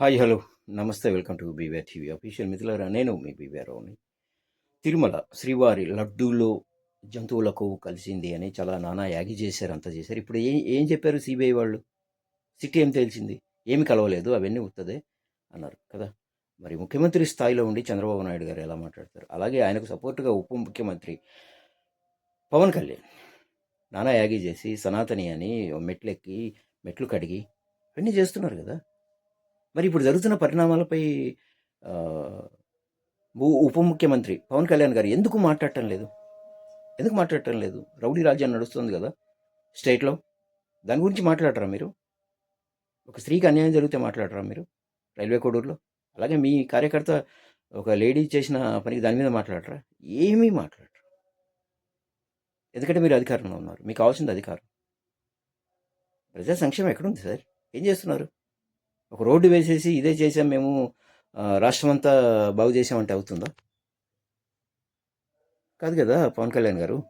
Hi hello. నమస్తే welcome to BVR TV official మిత్రులారా నేను మీ బీవీఆర్ తిరుమల శ్రీవారి లడ్డూలో జంతువులకు కలిసింది అని చాలా నానా యాగి చేశారు అంత చేశారు. ఇప్పుడు ఏం ఏం చెప్పారు సిబిఐ వాళ్ళు? సిటీ ఏం తేల్చింది? ఏమి కలవలేదు అవన్నీ ఉత్తదే అన్నారు కదా. మరి ముఖ్యమంత్రి స్థాయిలో ఉండి చంద్రబాబు నాయుడు గారు ఎలా మాట్లాడతారు? అలాగే ఆయనకు సపోర్టుగా ఉప ముఖ్యమంత్రి పవన్ కళ్యాణ్. నానా యాగి చేసి సనాతని అని మెట్లెక్కి మెట్లు కడిగి అవన్నీ చేస్తున్నారు కదా. మరి ఇప్పుడు జరుగుతున్న పరిణామాలపై ఉప ముఖ్యమంత్రి పవన్ కళ్యాణ్ గారు ఎందుకు మాట్లాడటం లేదు? ఎందుకు మాట్లాడటం లేదు? రౌడీ రాజ్యం నడుస్తుంది కదా స్టేట్లో. దాని గురించి మాట్లాడరా మీరు? ఒక స్త్రీకి అన్యాయం జరిగితే మాట్లాడరా మీరు? రైల్వే కోడూరులో? అలాగే మీ కార్యకర్త ఒక లేడీ చేసిన పనికి దాని మీద మాట్లాడరా? ఏమీ మాట్లాడరు? ఎందుకంటే మీరు అధికారంలో ఉన్నారు. మీకు కావాల్సింది అధికారం. ప్రజా సంక్షేమం ఎక్కడుంది సార్? ఏం చేస్తున్నారు? ఒక రోడ్డు వేసేసి ఇదే చేసాం మేము రాష్ట్రం అంతా బాగు చేసామంటే అవుతుందా? కాదు కదా పవన్ కళ్యాణ్ గారు.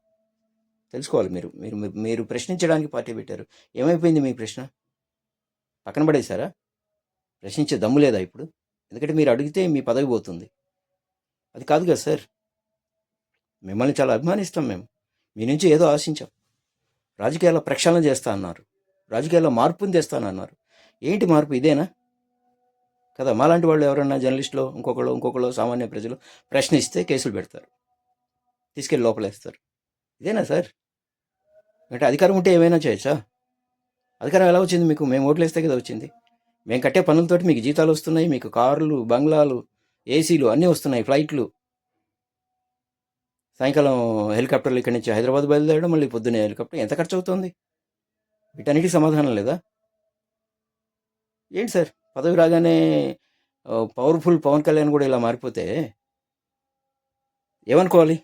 తెలుసుకోవాలి మీరు. మీరు మీరు- మీరు ప్రశ్నించడానికి పార్టీ పెట్టారు. ఏమైపోయింది మీ ప్రశ్న? పక్కన పడేశారా? ప్రశ్నించే దమ్ము లేదా ఇప్పుడు? ఎందుకంటే మీరు అడిగితే మీ పదవి పోతుంది. అది కాదు కదా సార్. మిమ్మల్ని చాలా అభిమానిస్తాం మేము. మీ నుంచి ఏదో ఆశించాం. రాజకీయాల్లో ప్రక్షాళన చేస్తా అన్నారు. రాజకీయాల్లో మార్పుని తెస్తానన్నారు ఏంటి మార్పు? ఇదేనా? కదా మాలాంటి వాళ్ళు ఎవరన్నా జర్నలిస్టులు ఇంకొకళ్ళు ఇంకొకళ్ళు సామాన్య ప్రజలు ప్రశ్నిస్తే కేసులు పెడతారు. తీసుకెళ్ళి లోపలేస్తారు. ఇదేనా సార్? అంటే అధికారం ఉంటే ఏమైనా చేయొచ్చా? అధికారం ఎలా వచ్చింది మీకు? మేము ఓట్లేస్తే కదా వచ్చింది. మేము కట్టే పనులతోటి మీకు జీతాలు వస్తున్నాయి మీకు కార్లు బంగ్లాలు ఏసీలు అన్నీ వస్తున్నాయి ఫ్లైట్లు. సాయంకాలం హెలికాప్టర్లు ఇక్కడి నుంచి హైదరాబాద్ బయలుదేరడం మళ్ళీ పొద్దునే హెలికాప్టర్. ఎంత ఖర్చు అవుతుంది వీటన్నిటికీ సమాధానం లేదా? ఏంటి సార్? పదవి రాగానే పవర్ఫుల్ పవన్ కళ్యాణ్ కూడా ఇలా మారిపోతే ఏమనుకోవాలి?